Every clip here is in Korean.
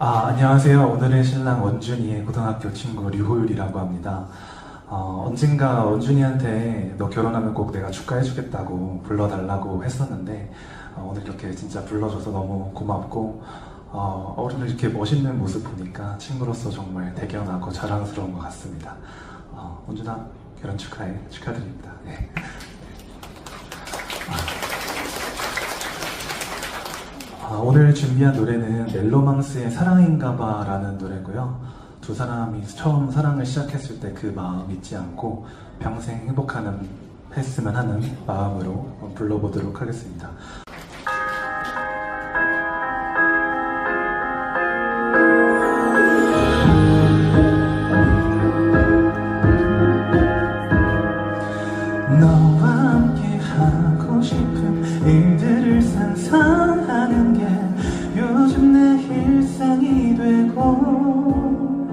아, 안녕하세요. 오늘의 신랑 원준이의 고등학교 친구 류호율이라고 합니다. 어, 언젠가 원준이한테 너 결혼하면 꼭 내가 축하해주겠다고 불러달라고 했었는데 어, 오늘 이렇게 진짜 불러줘서 너무 고맙고 어, 오늘 이렇게 멋있는 모습 보니까 친구로서 정말 대견하고 자랑스러운 것 같습니다. 어, 원준아 결혼 축하해 축하드립니다. 네. 아, 오늘 준비한 노래는 멜로망스의 사랑인가봐 라는 노래고요. 두 사람이 처음 사랑을 시작했을 때 그 마음 잊지 않고 평생 행복하는 했으면 하는 마음으로 불러보도록 하겠습니다. 일상이 되고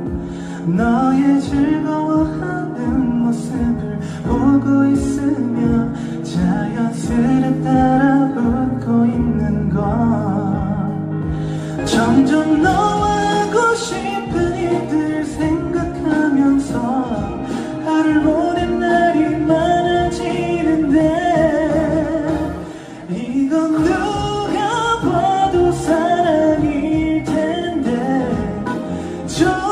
너의 즐거워하는 모습을 보고 있으면 자연스레 따라 웃고 있는 건 점점 너와 하고 싶은 일들 생각하면서 하루를 보낸 날이 많아지는데 이건 누가 봐 종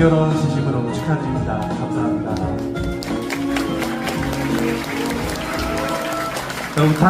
결혼 진심으로 축하드립니다. 감사합니다. 여러분 다